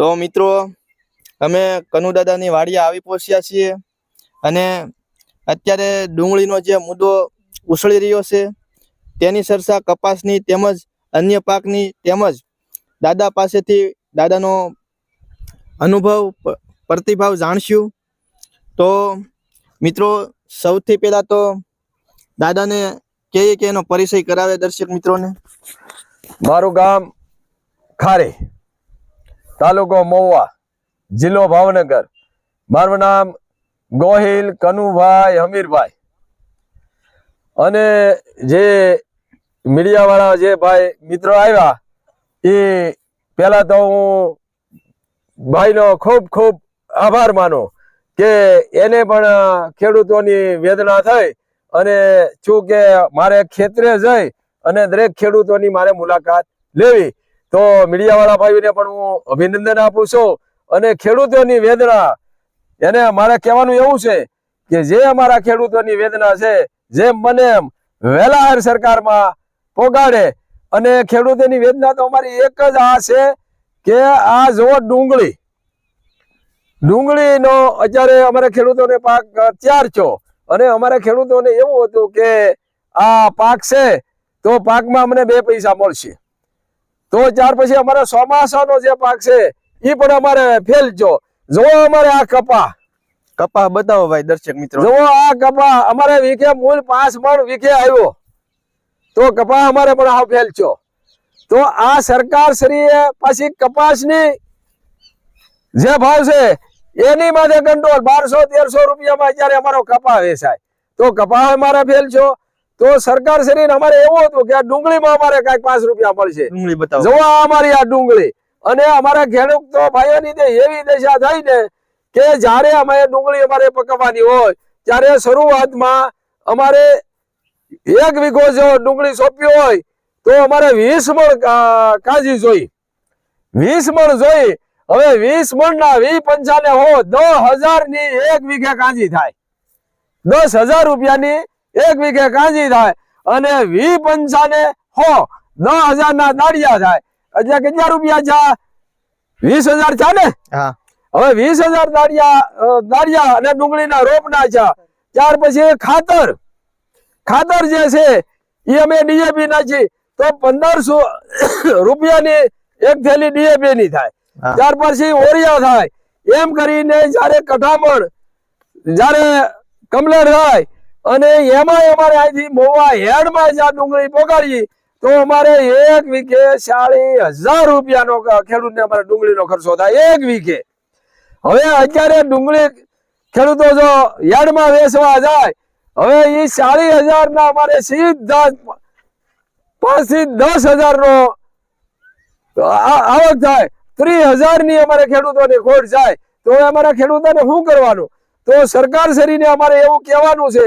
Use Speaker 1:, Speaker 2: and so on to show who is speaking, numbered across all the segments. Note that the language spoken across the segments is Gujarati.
Speaker 1: તો મિત્રો, અમે કનુદાદાની વાડીએ આવી પહોંચ્યા છીએ અને અત્યારે ડુંગળીનો જે મુદ્દો ઉછળી રહ્યો છે, તેની સરસા કપાસની તેમજ અન્ય પાકની તેમજ દાદા પાસેથી દાદાનો અનુભવ પ્રતિભાવ જાણશું. તો મિત્રો, સૌથી પહેલાં તો દાદાને કહીએ કે એનો પરિચય કરાવે દર્શક મિત્રોને.
Speaker 2: મારું ગામ ખારી. તાલુકો મહુવા, જિલ્લો ભાવનગર. મારું નામ ગોહિલ કનુભાઈ હમીરભાઈ. અને જે મીડિયાવાળા જે ભાઈ મિત્રો આવ્યા, એ પહેલાં તો હું ભાઈનો ખૂબ ખૂબ આભાર માનું કે એને પણ ખેડૂતોની વેદના થઈ અને શું કે મારે ખેતરે જઈ અને દરેક ખેડૂતોની મારે મુલાકાત લેવી. તો મીડિયાવાળા ભાઈઓને પણ હું અભિનંદન આપું છું અને ખેડૂતોની વેદના, એને મારે કહેવાનું એવું છે કે જે અમારા ખેડૂતોની વેદના છે, જેમ બને એમ વહેલા હાર સરકારમાં પોગાડે. અને ખેડૂતોની વેદના તો અમારી એક જ આ છે કે આ જુઓ ડુંગળી. ડુંગળીનો અત્યારે અમારે ખેડૂતોને પાક તૈયાર છો. અને અમારા ખેડૂતોને એવું હતું કે આ પાક છે તો પાકમાં અમને બે પૈસા મળશે. તો ત્યાર પછી અમારે ચોમાસાનો જે પાક છે એ પણ અમારે ફેલ છો જો અમારે આ કપા.
Speaker 1: કપા બતાવો ભાઈ દર્શક મિત્રો.
Speaker 2: જો આ કપા. અમારે વીઘે મૂળ પાંચ મણ વીઘે આવ્યો. તો કપા અમારે પણ આ ફેલ છો તો આ સરકાર શ્રીએ પછી કપાસની જે ભાવ છે એની માટે કંટ્રોલ. બારસો તેરસો રૂપિયામાં અત્યારે અમારો કપા વેચાય. તો કપા અમારે ફેલ છો તો સરકાર શ્રીને અમારે એવું હતું કે આ ડુંગળીમાં અમારે કંઈક પાંચ રૂપિયા મળશે.
Speaker 1: ડુંગળી બતાવો.
Speaker 2: જો અમારી આ ડુંગળી. અને અમારા ખેડૂત ભાઈઓની તે એવી દશા થઈ ને કે જયારે અમે ડુંગળી અમારે પકવવાની હોય ત્યારે શરૂઆતમાં અમારે એક વીઘો જો ડુંગળી સોંપ્યો હોય તો અમારે વીસ મણ કાજી જોઈ. વીસ મણ જોઈ. હવે વીસ મણ ના વી પંચાને હો દસ હજારની એક વીઘે કાજી થાય. દસ હજાર રૂપિયાની એક વીઘે કાંજી થાય અને વી પંચાને હો દસ હજાર ના દાડિયા થાય. એટલે કેટલા રૂપિયા છે? વીસ હજાર છે ને? હવે વીસ હજાર દાડિયા દાડિયા અને ડુંગળીના રોપના છે. ત્યાર પછી ખાતર. ખાતર જે છે એ અમે ડીએપી નાખી તો પંદરસો રૂપિયાની એક થેલી ડીએપી ની થાય. ત્યાર પછી ઓરિયા થાય. એમ કરીને જયારે કઠામણ જયારે કમલેર થાય અને એમાં અમારે અહીંથી મોવા હેડમાં જ આ ડુંગળી પોગાડીએ. તો અમારે એક વીઘે સાડી હજાર રૂપિયાનો ખેડૂત ખેડૂતને અમારે ડુંગળીનો ખર્ચો થાય એક વીઘે. હવે અત્યારે ડુંગળી ખેડૂતો જો યાર્ડમાં વેચવા જાય, હવે એ સાડી હજાર ના અમારે સીધા પાંચથી દસ હજાર નો આવક થાય. ત્રીસ હજારની અમારે ખેડૂતોને ખોટ જાય. તો અમારા ખેડૂતોને શું કરવાનું? તો સરકાર શ્રીને અમારે એવું કહેવાનું છે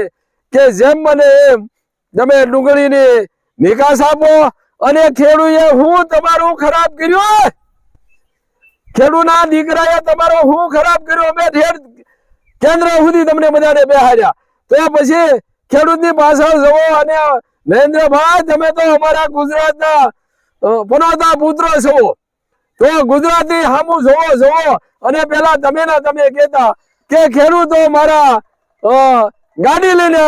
Speaker 2: કે જેમ બને એમ તમે ડુંગળીની નિકાસ આપો અને ખેડૂએ હું તમારું ખરાબ કર્યું ખેડૂના દીકરાએ તમારો હું ખરાબ કર્યો અમે ઠેર કેન્દ્ર સુધી તમને બધાને બેહાડ્યા. તો પછી ખેડૂતની પાછળ જવો અને નરેન્દ્રભાઈ તમે તો અમારા ગુજરાતના અ, પુત્ર છો. તો ગુજરાતી સામું જોવો જોવો અને પેલા તમે ના તમે કહેતા કે ખેડૂતો મારા ગાડી લઈને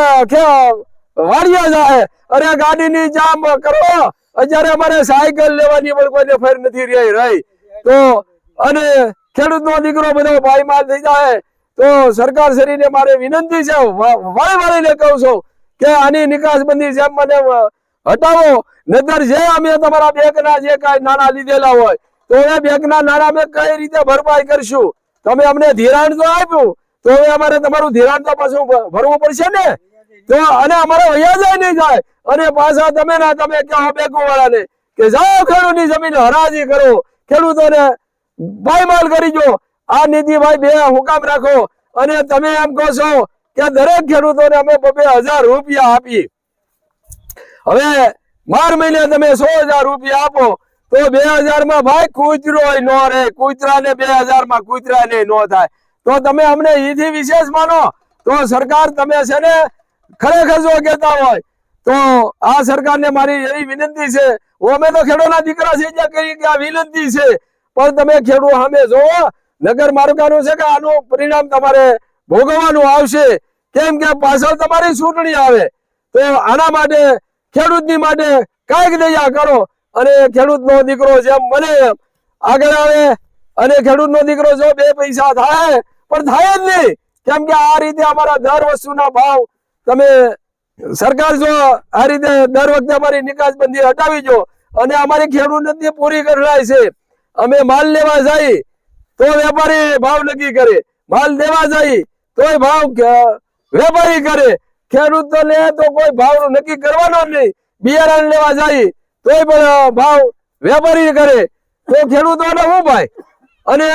Speaker 2: વાડિયા જાય. અરે ગાડીની જામ કરો. અત્યારે અમારે સાયકલ લેવાની પણ કોઈને ફેર નથી રહી રહી તો અને ખેડૂતનો દીકરો બધો પાયમાલ થઈ જાય. તો સરકાર શ્રીને મારે વિનંતી છે વાળી વારીને કહું છું કે આની નિકાસબંધી જેમ મને હટાવો. નતર જે અમે તમારા બેંકના જે કાંઈ નાણાં લીધેલા હોય, તો એ બેંકના નાણાં અમે કઈ રીતે ભરપાઈ કરશું? તમે અમને ધિરાણ તો આપ્યું તો હવે અમારે તમારું ધિરાણ તો પાછું ભરવું પડશે ને? તો અને અમારે વ્યાજ નહીં જાય. અને પાછા તમે ના તમે કહો બેંકો વાળાને કે જાઓ ખેડૂતની જમીન, હરાજી કરો. ખેડૂતોને પાયમાલ કરી જો આ નીતિભાઈ બે હુકામ રાખો. અને તમે એમ કહો છો કે દરેક ખેડૂતોને અમે બબે હજાર રૂપિયા આપી. હવે બાર મહિને તમે સો હજાર રૂપિયા આપો, તો બે હજારમાં ભાઈ કૂતરો નો રે કૂતરા ને બે હજારમાં કૂતરા ને નો થાય. તો તમે અમને ઈથી વિશેષ માનો. તો સરકાર તમે છે ને ખરેખર જો કહેતા હોય, તો આ સરકારને મારી એવી વિનંતી છે. અમે તો ખેડૂતના દીકરા છે ત્યાં કહી કે આ વિનંતી છે. પણ તમે ખેડૂત સામે જોવો નગર માર્ગાનું છે કે આનું પરિણામ તમારે ભોગવવાનું આવશે. કેમ કે પાછળ તમારી ચૂંટણી આવે. તો આના માટે, ખેડૂતની માટે કાંઈક દયા કરો. અને ખેડૂતનો દીકરો જેમ બને આગળ આવે. અને ખેડૂતનો દીકરો જો બે પૈસા થાય પણ થાય જ નહીં. કેમ કે આ રીતે અમારા દર વસ્તુના ભાવ તમે સરકાર જો આ રીતે દર વખતે અમારી નિકાસબંધી હટાવી જો અને અમારી ખેડૂતની પૂરી કરાય છે, અમે માલ લેવા જઈ તો વેપારી ભાવ નક્કી કરે. માલ દેવા જઈ તોય ભાવ વેપારી કરે. ખેડૂત તો લે તો કોઈ ભાવ નક્કી કરવાનો જ નહીં. બિયારણ લેવા જાય તોય પણ ભાવ વેપારી કરે. તો ખેડૂતોને શું ભાઈ અને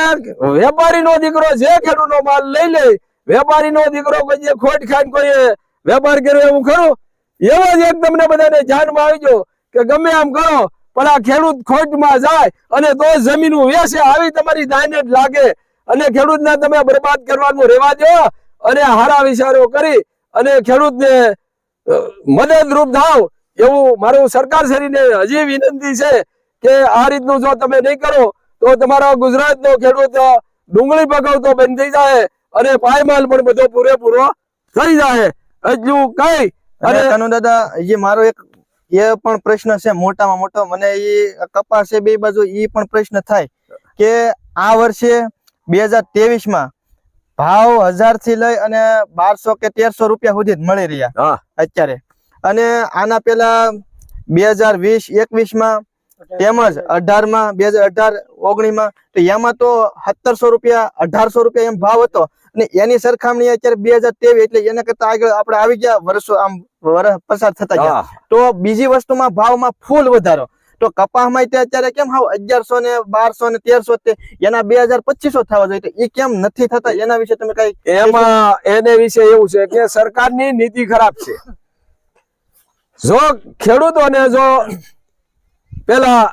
Speaker 2: વેપારીનો દીકરો જે ખેડૂતનો માલ લઈ લે, વેપારીનો દીકરો કોઈ ખોટ ખાઈને કોઈ વેપાર કર્યો એવું ખરું? એવો જ એક તમને બધાને ધ્યાનમાં આવી ગયો કે ગમે આમ કરો, પણ આ ખેડૂત ખોટમાં જાય અને તો જમીન વેસે, આવી તમારી દાયનેટ લાગે. અને ખેડૂતને તમે બરબાદ કરવાનું રહેવા દો અને હારા વિચારો કરી અને ખેડૂતને મદદરૂપ થાવ. એવું મારું સરકાર શ્રીને હજી વિનંતી છે કે આ રીતનું જો તમે નહીં કરો તો તમારો ગુજરાતનો ખેડૂત ડુંગળી પકવતો બંધ થઈ જાય અને પાયમાલ પણ બધો પૂરેપૂરો થઈ જાય એટલું કઈ
Speaker 1: અને કનુ દાદા એ મારો એક એ પણ પ્રશ્ન છે મોટામાં મોટો. મને એ કપાસ છે બે બાજુ એ પણ પ્રશ્ન થાય કે આ વર્ષે બે હજાર ત્રેવીસમાં ભાવ હજારથી લઈ અને બારસો કે તેરસો રૂપિયા સુધી જ મળી રહ્યા
Speaker 2: હા.
Speaker 1: અત્યારે. અને આના પેલા બે હજાર વીસ એકવીસમાં તેમજ અઢારમાં બે હજાર અઢાર ઓગણી માં તો એમાં તો સત્તરસો રૂપિયા અઢારસો રૂપિયા એમ ભાવ હતો. અને એની સરખામણી અત્યારે બે હજાર ત્રેવીસ એટલે એના કરતા આગળ આપણે આવી ગયા વર્ષો આમ વર્ષ પસાર થતા ગયા. તો બીજી વસ્તુમાં ભાવમાં ફૂલ વધારો. તો કપાસમાં તે અત્યારે કેમ હાવ અગિયારસો ને બારસો ને તેરસો એના બે હજાર પચીસો થવા જોઈએ. તો એ કેમ નથી થતા? એના વિશે તમે કઈ
Speaker 2: એમાં એને વિશે એવું છે કે સરકારની નીતિ ખરાબ છે. જો ખેડૂતોને જો પેલા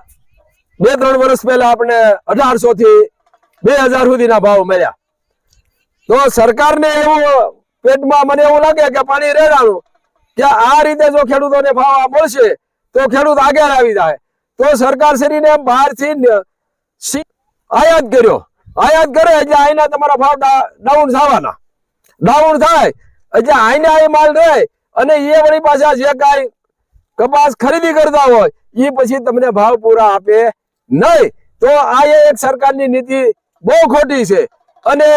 Speaker 2: બે, ત્રણ વર્ષ પહેલા આપણે અઢારસો થી બે હજાર સુધીના ભાવ મળ્યા. તો સરકારને એવું પેટમાં મને એવું લાગે કે પાણી રેડાણું. કે આ રીતે જો ખેડૂતોને ભાવ મળશે, તો ખેડૂત આગળ આવી જાય. તો સરકાર શ્રીને બહારથી આયાત કર્યો. આયાત કરે એટલે આઈના તમારા ભાવ ડાઉન થવાના. ડાઉન થાય એટલે આઈને આઈ માલ રહે અને એ વળી પાછા જે કાંઈ કપાસ ખરીદી કરતા હોય એ પછી તમને ભાવ પૂરા આપે નહીં. તો આ એક સરકારની નીતિ બહુ ખોટી છે. અને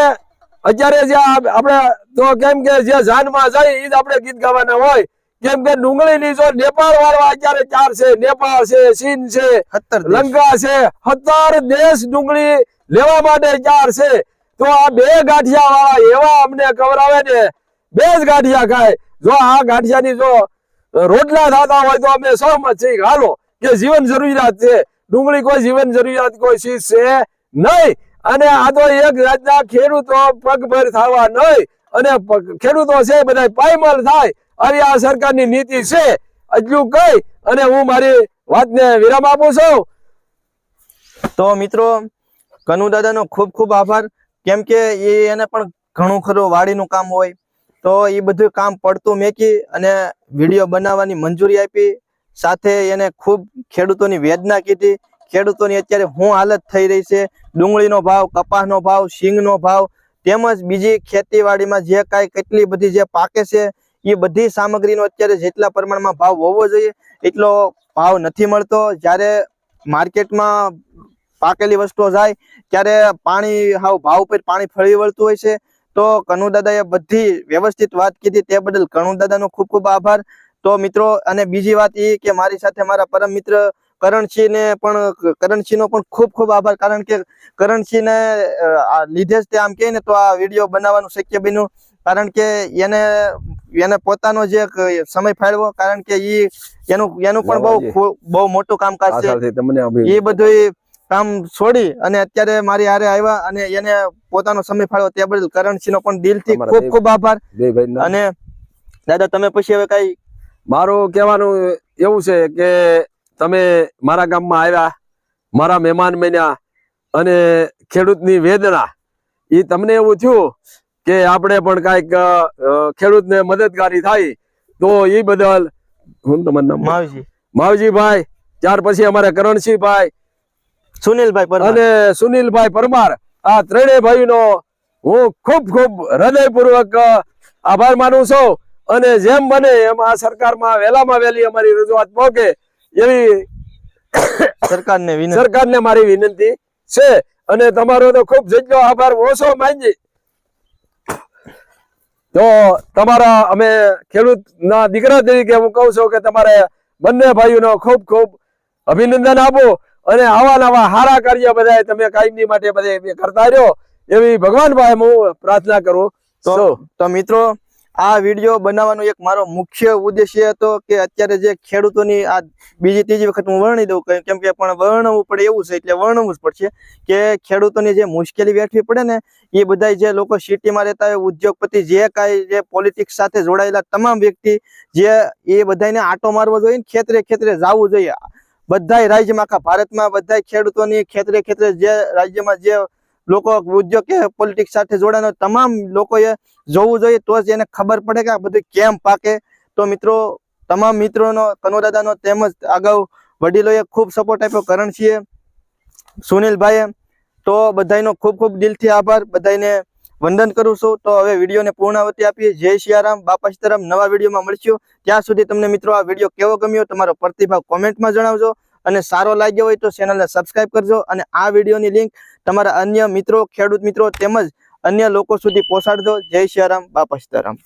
Speaker 2: અત્યારે જે આપણે તો કેમ કે જે જાનમાં જાય એ જ આપણે ગીત ગાવાના હોય. કેમ કે ડુંગળીની જો નેપાળ વાળા અત્યારે ચાર છે. નેપાળ છે ચીન છે લંકા છે સત્તર દેશ ડુંગળી લેવા માટે ચાર છે. તો આ બે ગાંઠિયા વાળા એવા અમને ખવડાવે ને બે જ ગાંઠિયા ખાય. જો આ ગાંઠિયાની જો રોટલા થતા હોય તો અમે સહમત છીએ હાલો કે જીવન જરૂરિયાત છે. ડુંગળી કોઈ જીવન જરૂરિયાત કોઈ ચીજ છે નહીં. અને આ તો એક જાતના ખેડૂતો પગભર થવા નહીં. અને ખેડૂતો છે બધા પાયમાલ થાય. આવી આ સરકારની નીતિ છે. એટલું કઈ અને હું મારી વાતને વિરામ આપું છું.
Speaker 1: તો મિત્રો, કનુ દાદાનો ખૂબ ખૂબ આભાર. કેમ કે એ એને પણ ઘણું ખરું વાડીનું કામ હોય. તો એ બધું કામ પડતું મેકી અને વીડિયો બનાવવાની મંજૂરી આપી. સાથે એને ખૂબ ખેડૂતોની વેદના કીધી. ખેડૂતોની અત્યારે શું હાલત થઈ રહી છે. ડુંગળીનો ભાવ, કપાસનો ભાવ, શીંગનો ભાવ તેમજ બીજી ખેતીવાડીમાં જે કાંઈ કેટલી બધી જે પાકે છે એ બધી સામગ્રીનો અત્યારે જેટલા પ્રમાણમાં ભાવ હોવો જોઈએ, એટલો ભાવ નથી મળતો. જ્યારે માર્કેટમાં પાકેલી વસ્તુઓ જાય, ત્યારે પાણી, હાવ ભાવ ઉપર પાણી ફળી વળતું હોય છે. તો કનુદાદાએ બધી વ્યવસ્થિત વાત કીધી. તે બદલ કનુદાદાનો ખૂબ ખૂબ આભાર. તો મિત્રો અને બીજી વાત એ કે મારી સાથે મારા પરમ મિત્ર કરણસિંહ ને પણ કરણસિંહ નો પણ ખૂબ ખૂબ આભાર. કારણ કે કરણસિંહ ને લીધે જ તે આમ કહે ને તો આ વીડિયો બનાવવાનું શક્ય બન્યું. કારણ કે એને એને પોતાનો જે સમય ફાળવો કારણ કે ઈ એનું એનું પણ બહુ બહુ મોટું કામકાજ છે. એ બધું કામ છોડી અને અત્યારે મારી હારે આવ્યા અને એને પોતાનો સમય ફાળવો તે બદલ કરણસિંહ નો પણ દિલથી ખૂબ ખૂબ આભાર. અને દાદા તમે પછી હવે કઈ
Speaker 2: મારું કહેવાનું એવું છે કે તમે મારા ગામમાં આવ્યા મારા મહેમાન બન્યા અને ખેડૂતની વેદના એ તમને એવું થયું કે આપણે પણ કાંઈક ખેડૂતને મદદગારી થાય તો એ બદલ હું તમારું નામ
Speaker 1: માવજી.
Speaker 2: માવજીભાઈ ત્યાર પછી અમારે કરણસિંહભાઈ
Speaker 1: સુનિલભાઈ
Speaker 2: અને સુનિલભાઈ પરમાર આ ત્રણેય ભાઈનો હું ખૂબ ખૂબ હૃદયપૂર્વક આભાર માનું છું. અને જેમ બને એમ આ સરકારમાં વહેલામાં વહેલી અમારી રજૂઆત પહોંચે એવી
Speaker 1: સરકારને વિનંતી.
Speaker 2: સરકારને મારી વિનંતી છે. અને તમારો તો ખૂબ જેટલો આભાર ઓછો માનજી તો તમારા અમે ખેડૂતના દીકરા તરીકે હું કહું છું કે તમારે બંને ભાઈઓનો ખૂબ ખૂબ અભિનંદન આપો અને આવા નવા સારા કાર્ય બધા તમે કાયમી માટે બધા કરતા રહ્યો એવી ભગવાન ભાઈ હું પ્રાર્થના કરું
Speaker 1: તો મિત્રો આ વીડિયો બનાવવાનો એક મારો મુખ્ય ઉદ્દેશ્ય હતો કે અત્યારે જે ખેડૂતોની આ બીજી ત્રીજી વખત હું વર્ણી દઉં કેમ કે પણ વર્ણવું પડે એવું છે, એટલે વર્ણવું જ પડશે કે ખેડૂતોની જે મુશ્કેલી વેઠવી પડે ને, એ બધા જે લોકો સિટીમાં રહેતા હોય, ઉદ્યોગપતિ જે કાંઈ જે પોલિટિક્સ સાથે જોડાયેલા તમામ વ્યક્તિ જે એ બધાને આટો મારવો જોઈએ ખેતરે ખેતરે જવું જોઈએ. બધાય રાજ્યમાં આખા ભારતમાં બધાય ખેડૂતોની ખેતરે ખેતરે જે રાજ્યમાં જે લોકો ઉદ્યોગ કે પોલિટિક્સ સાથે જોડાયેલા તમામ લોકોએ જોવું જોઈએ, તો જ એને ખબર પડે કે આ બધું કેમ પાકે. તો મિત્રો, તમામ મિત્રોનો, કનોદાદાનો તેમજ અગાઉ વડીલોએ ખૂબ સપોર્ટ આપ્યો. કરણસિંહે સુનિલભાઈએ, તો બધાયનો ખૂબ ખૂબ દિલથી આભાર. બધાયને વંદન કરું છું. તો હવે વિડીયોને પૂર્ણાવતી આપીએ. જય સિયારામ બાપા સીતારામ. નવા વિડીયોમાં મળશું. ત્યાં સુધી તમને મિત્રો આ વીડિયો કેવો ગમ્યો, તમારો પ્રતિભાવ કોમેન્ટમાં જણાવજો. અને સારો લાગ્યો હોય તો ચેનલને સબસ્ક્રાઇબ કરજો અને આ વિડીયોની લિંક તમારા અન્ય મિત્રો, ખેડૂત મિત્રો તેમજ અન્ય લોકો સુધી પહોંચાડજો. જય સિયારામ બાપા સીતારામ.